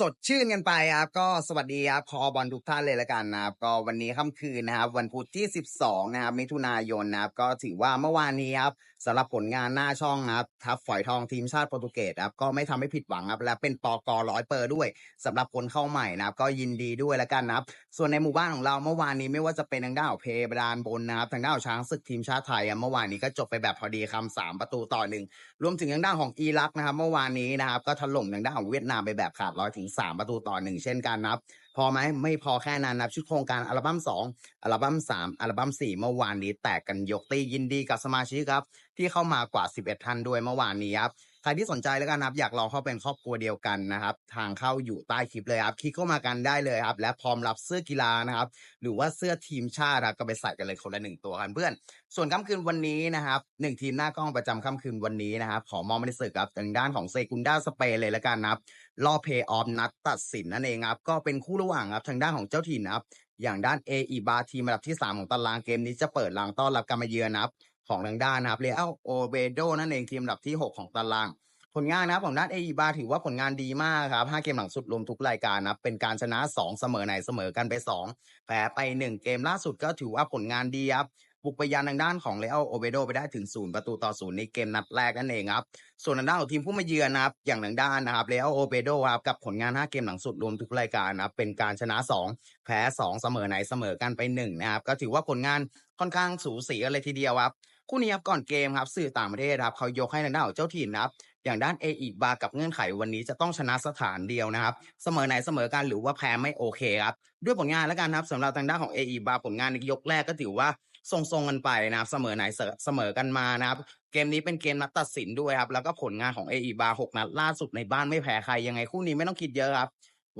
สดชื่นกันไปครับก็สวัสดีครับคอบอลทุกท่านเลยละกันนะครับก็วันนี้ค่ำคืนนะครับ วันพุธที่ 12 นะครับมิถุนายนนะครับก็ถือว่าเมื่อวานนี้ครับสำหรับผลงานหน้าช่องนะครับทัพฝอยทองทีมชาติโปรตุเกสครับก็ไม่ทำให้ผิดหวังครับและเป็นปอกร้อยเปอร์ด้วยสำหรับคนเข้าใหม่นะครับก็ยินดีด้วยละกันนะครับส่วนในหมู่บ้านของเราเมื่อวานนี้ไม่ว่าจะเป็นทางด้านของเพบดานบนนะครับทางด้านของช้างศึกทีมชาติไทยเมื่อวานนี้ก็จบไปแบบพอดีคำสามประตูต่อหนึ่งรวมถึงทางด้านของอิรักนะครับเมื่อวานนี้นะครับก็ถล่มทางด้านของเวียดนามไปแบบขาดร้อยถึงสามประตูต่อหนึ่งเช่นกันนะครับ พอไหมไม่พอแค่นั้นนับชุดโครงการอัลบั้ม2อัลบั้ม3อัลบั้ม4เมื่อวานนี้แตกกันยกตียินดีกับสมาชิกครับ ที่เข้ามากว่า 11 ท่านด้วยเมื่อวานนี้ครับ ใครที่สนใจแล้วกันนะครับอยากลองเข้าเป็นครอบครัวเดียวกันนะครับ ทางเข้าอยู่ใต้คลิปเลยครับ คลิกเข้ามากันได้เลยครับ และพร้อมรับเสื้อกีฬานะครับ หรือว่าเสื้อทีมชาติครับก็ไปใส่กันเลยคนละหนึ่งตัวกันเพื่อน ส่วนค่ำคืนวันนี้นะครับหนึ่งทีมหน้ากล้องประจำค่ำคืนวันนี้นะครับ ขอมองม่ได้สึกครับทางด้านของเซกุนด้าสเปนเลยละกันนะครับรอบเพย์ออฟนัดตัดสินนั่นเองครับก็เป็นคู่ระหว่างครับทางด้านของเจ้าถิ่นนะครับอย่างด้านเออีบาทีมอันดับที่ 3 ของตารางเกมนี้จะเปิดหลังต้อนรับการมาเยือนนะครับ ของทางด้านนะครับเรอัลโอเบโดนั่นเองทีมอันดับที่ 6 ของตาราง ผลงานนะครับของด้านเออีบาถือว่าผลงานดีมากครับ5เกมหลังสุดรวมทุกรายการนะครับเป็นการชนะ 2 เสมอไหนเสมอกันไป 2 แพ้ไป 1 เกมล่าสุดก็ถือว่าผลงานดีครับบุกไปยันทางด้านของเรอัลโอเบโดไปได้ถึง0ประตูต่อ0ในเกมนัดแรกนั่นเองครับ ส่วนทางด้านของทีมผู้มาเยือนนะครับ อย่างทางด้านนะครับเรอัลโอเบโดครับกับผลงาน 5 เกมหลังสุดรวมทุกรายการนะครับ เป็นการชนะ 2 แพ้ 2 เสมอไหนเสมอกันไป1นะครับ ก็ถือว่าผลงานค่อนข้างสูสีกันเลยทีเดียวครับ คู่นี้ครับก่อนเกมครับสื่อต่างประเทศครับเขายกให้ทางด้านของเจ้าถิ่นนะครับอย่างด้านเออีบากับเงื่อนไขวันนี้จะต้องชนะสถานเดียวนะครับเสมอไหนเสมอกันหรือว่าแพ้ไม่โอเคครับด้วยผลงานแล้วกันครับสำหรับทางด้านของเออีบาผลงานในยกแรกก็ถือว่าทรงๆกันไปนะครับเสมอไหนเสเสมอกันมานะครับเกมนี้เป็นเกมนัดตัดสินด้วยครับแล้วก็ผลงานของเออีบาหกนัดล่าสุดในบ้านไม่แพ้ใครยังไงคู่นี้ไม่ต้องคิดเยอะครับ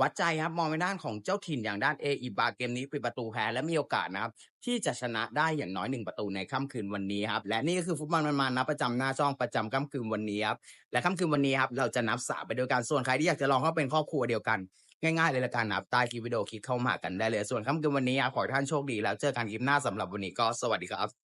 วัดใจครับมองไปด้านของเจ้าถิ่นอย่างด้านเออีบาเกมนี้ปิดประตูแพ้และมีโอกาสนะครับที่จะชนะได้อย่างน้อยหนึ่งประตูในค่ำคืนวันนี้ครับและนี่ก็คือฟุตบอลมันๆนะประจำหน้าช่องประจำค่ำคืนวันนี้ครับและค่ำคืนวันนี้ครับเราจะนับสาไปด้วยกันส่วนใครที่อยากจะลองเข้าเป็นครอบครัวเดียวกันง่ายๆเลยละกันนะครับใต้คลิปวิดีโอคลิกเข้ามากันได้เลยส่วนค่ำคืนวันนี้ครับขอให้ท่านโชคดีแล้วเจอกันคลิปหน้าสำหรับวันนี้ก็สวัสดีครับ